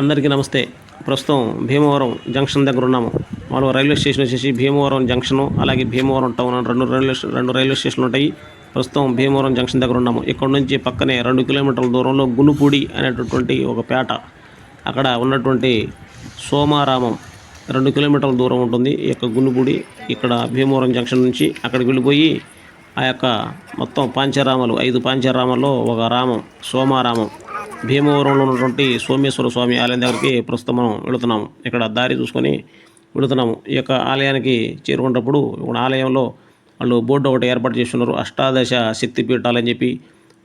అందరికీ నమస్తే. ప్రస్తుతం భీమవరం జంక్షన్ దగ్గర ఉన్నాము. మనం రైల్వే స్టేషన్ వచ్చేసి భీమవరం జంక్షను అలాగే భీమవరం టౌన్ అని రెండు రైల్వే రెండు రైల్వే స్టేషన్లు ఉంటాయి. ప్రస్తుతం భీమవరం జంక్షన్ దగ్గర ఉన్నాము. ఇక్కడ నుంచి పక్కనే రెండు కిలోమీటర్ల దూరంలో గునుపూడి అనేటటువంటి ఒక పేట. అక్కడ ఉన్నటువంటి సోమారామం రెండు కిలోమీటర్ల దూరం ఉంటుంది. ఈ యొక్క గునుపూడి ఇక్కడ భీమవరం జంక్షన్ నుంచి అక్కడికి వెళ్ళిపోయి ఆ యొక్క మొత్తం పాంచరామాలు ఐదు పాంచరామాల్లో ఒక రామం సోమారామం భీమవరంలో ఉన్నటువంటి సోమేశ్వర స్వామి ఆలయం దగ్గరికి ప్రస్తుతం మనం వెళుతున్నాము. ఇక్కడ దారి చూసుకొని వెళుతున్నాము. ఈ యొక్క ఆలయానికి చేరుకున్నప్పుడు ఇక్కడ ఆలయంలో వాళ్ళు బోర్డు ఒకటి ఏర్పాటు చేస్తున్నారు. అష్టాదశ శక్తిపీఠాలని చెప్పి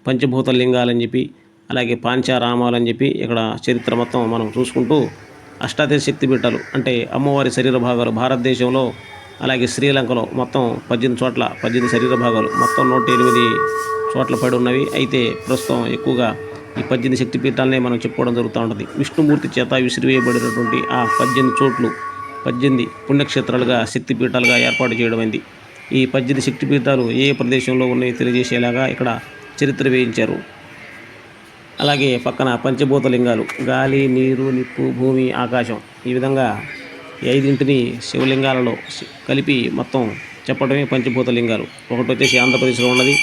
పంచభూత లింగాలని చెప్పి అలాగే పాంచారామాలని చెప్పి ఇక్కడ చరిత్ర మొత్తం మనం చూసుకుంటూ అష్టాదశ శక్తి పీఠాలు అంటే అమ్మవారి శరీర భాగాలు భారతదేశంలో అలాగే శ్రీలంకలో మొత్తం పద్దెనిమిది చోట్ల పద్దెనిమిది శరీర భాగాలు మొత్తం నూట ఎనిమిది చోట్ల పడి ఉన్నవి. అయితే ప్రస్తుతం ఎక్కువగా ఈ పద్దెనిమిది శక్తి పీఠాలనే మనం చెప్పుకోవడం జరుగుతూ ఉంటుంది. విష్ణుమూర్తి చేత విసిరివేయబడినటువంటి ఆ పద్దెనిమిది చోట్లు పద్దెనిమిది పుణ్యక్షేత్రాలుగా శక్తి పీఠాలుగా ఏర్పాటు చేయడమైంది ఈ పద్దెనిమిది శక్తి పీఠాలు ఏ ప్రదేశంలో ఉన్నాయో తెలియజేసేలాగా ఇక్కడ చరిత్ర వేయించారు. అలాగే పక్కన పంచభూత లింగాలు గాలి నీరు నిప్పు భూమి ఆకాశం ఈ విధంగా ఐదింటిని శివలింగాలలో కలిపి మొత్తం చెప్పడమే పంచభూత లింగాలు ఒకటి వచ్చేసి ఆంధ్రప్రదేశ్లో ఉన్నది.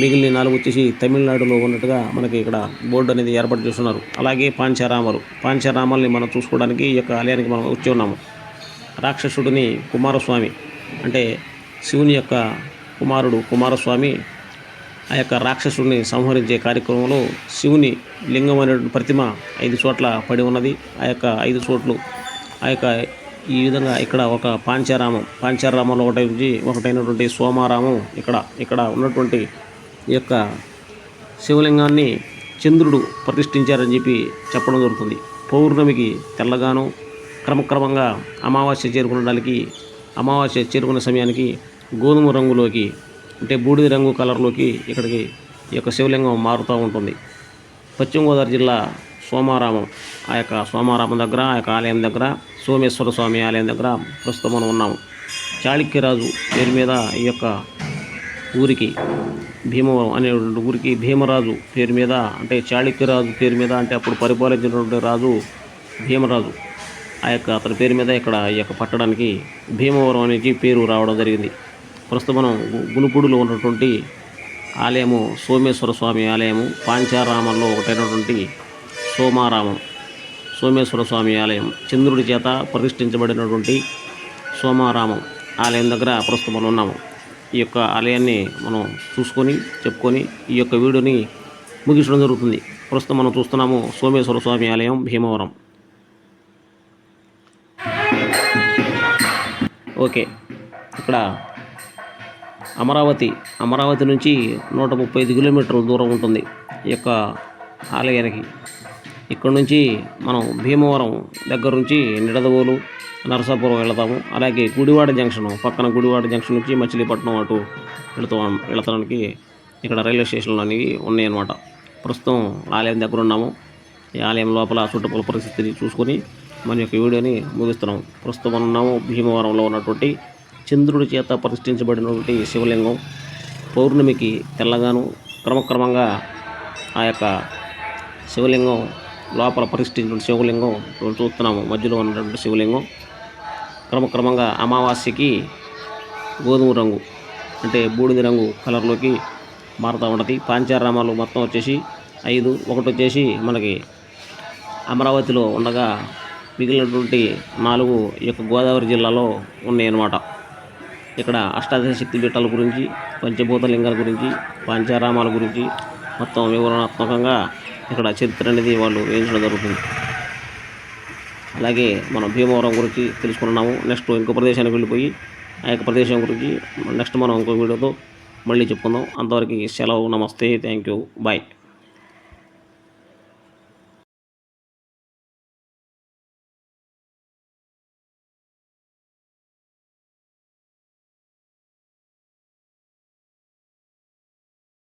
మిగిలిన నాలుగు వచ్చేసి తమిళనాడులో ఉన్నట్టుగా మనకి ఇక్కడ బోర్డు అనేది ఏర్పాటు చేస్తున్నారు. అలాగే పాంచారామాలు. పాంచారామాల్ని మనం చూసుకోవడానికి ఈ యొక్క ఆలయానికి మనం వచ్చి ఉన్నాము. రాక్షసుడిని కుమారస్వామి అంటే శివుని యొక్క కుమారుడు కుమారస్వామి ఆ యొక్క రాక్షసుడిని సంహరించే కార్యక్రమంలో శివుని లింగం అనే ప్రతిమ ఐదు చోట్ల పడి ఉన్నది. ఆ యొక్క ఐదు చోట్లు ఆ యొక్క ఈ విధంగా ఇక్కడ ఒక పాంచారామం. పాంచారామంలో ఒకటి ఒకటైనటువంటి సోమారామం ఇక్కడ. ఇక్కడ ఉన్నటువంటి ఈ యొక్క శివలింగాన్ని చంద్రుడు ప్రతిష్ఠించారని చెప్పి చెప్పడం జరుగుతుంది. పౌర్ణమికి తెల్లగాను క్రమక్రమంగా అమావాస్య చేరుకునడానికి అమావాస్య చేరుకునే సమయానికి గోధుమ రంగులోకి అంటే బూడిద రంగు కలర్లోకి ఇక్కడికి ఈ యొక్క శివలింగం మారుతూ ఉంటుంది. పశ్చిమ గోదావరి జిల్లా సోమారామం ఆ యొక్క సోమారామం దగ్గర ఆ యొక్క ఆలయం దగ్గర సోమేశ్వర స్వామి ఆలయం దగ్గర ప్రస్తుతం మనం ఉన్నాము. చాళుక్యరాజు పేరు మీద ఈ యొక్క ఊరికి భీమవరం అనేటువంటి ఊరికి భీమరాజు పేరు మీద అంటే చాళుక్యరాజు పేరు మీద అంటే అప్పుడు పరిపాలించినటువంటి రాజు భీమరాజు. ఆ యొక్క అతని పేరు మీద ఇక్కడ ఈ యొక్క పట్టడానికి భీమవరం అనేది పేరు రావడం జరిగింది. ప్రస్తుతం మనం ఉన్నటువంటి ఆలయము సోమేశ్వర స్వామి ఆలయము పాంచారామంలో ఒకటైనటువంటి సోమారామం సోమేశ్వర స్వామి ఆలయం. చంద్రుడి చేత ప్రతిష్ఠించబడినటువంటి సోమారామం ఆలయం దగ్గర ప్రస్తుతం ఉన్నాము. ఈ యొక్క ఆలయాన్ని మనం చూసుకొని చెప్పుకొని ఈ యొక్క వీడియోని ముగించడం జరుగుతుంది. ప్రస్తుతం మనం చూస్తున్నాము సోమేశ్వర స్వామి ఆలయం భీమవరం. ఓకే. ఇక్కడ అమరావతి అమరావతి నుంచి నూట ముప్పై ఐదు కిలోమీటర్ల దూరం ఉంటుంది ఈ యొక్క ఆలయానికి. ఇక్కడ నుంచి మనం భీమవరం దగ్గర నుంచి నిడదవోలు నరసాపురం వెళతాము. అలాగే గుడివాడ జంక్షన్ పక్కన గుడివాడ జంక్షన్ నుంచి మచిలీపట్నం అటు వెళుతూ వెళతానికి ఇక్కడ రైల్వే స్టేషన్లు అనేవి ఉన్నాయి అన్నమాట ప్రస్తుతం ఆలయం దగ్గర ఉన్నాము. ఈ ఆలయం లోపల చుట్టుపక్కల పరిస్థితిని చూసుకొని మన యొక్క వీడియోని ముగిస్తున్నాం. ప్రస్తుతం మనం ఉన్నాము భీమవరంలో ఉన్నటువంటి చంద్రుడి చేత ప్రతిష్ఠించబడినటువంటి శివలింగం. పౌర్ణమికి తెల్లగాను క్రమక్రమంగా ఆ యొక్క శివలింగం లోపల ప్రతిష్ఠించిన శివలింగం చూస్తున్నాము. మధ్యలో ఉన్నటువంటి శివలింగం. క్రమక్రమంగా అమావాస్యకి గోధుమ రంగు అంటే బూడిద రంగు కలర్లోకి మారుతూ ఉంటుంది. పాంచారామాలు మొత్తం వచ్చేసి ఐదు ఒకటి వచ్చేసి మనకి అమరావతిలో ఉండగా మిగిలినటువంటి నాలుగు ఈ యొక్క గోదావరి జిల్లాలో ఉన్నాయి అన్నమాట ఇక్కడ అష్టాదశ శక్తి పీఠాల గురించి పంచభూత లింగాల గురించి పాంచారామాల గురించి మొత్తం వివరణాత్మకంగా ఇక్కడ చరిత్ర అనేది వాళ్ళు వేయించడం జరుగుతుంది. అలాగే మనం భీమవరం గురించి తెలుసుకున్నాము. నెక్స్ట్ ఇంకో ప్రదేశానికి వెళ్ళిపోయి ఆ యొక్క ప్రదేశం గురించి నెక్స్ట్ మనం ఇంకో వీడియోతో మళ్ళీ చెప్పుకుందాం. అంతవరకు సెలవు నమస్తే థ్యాంక్ యూ బాయ్.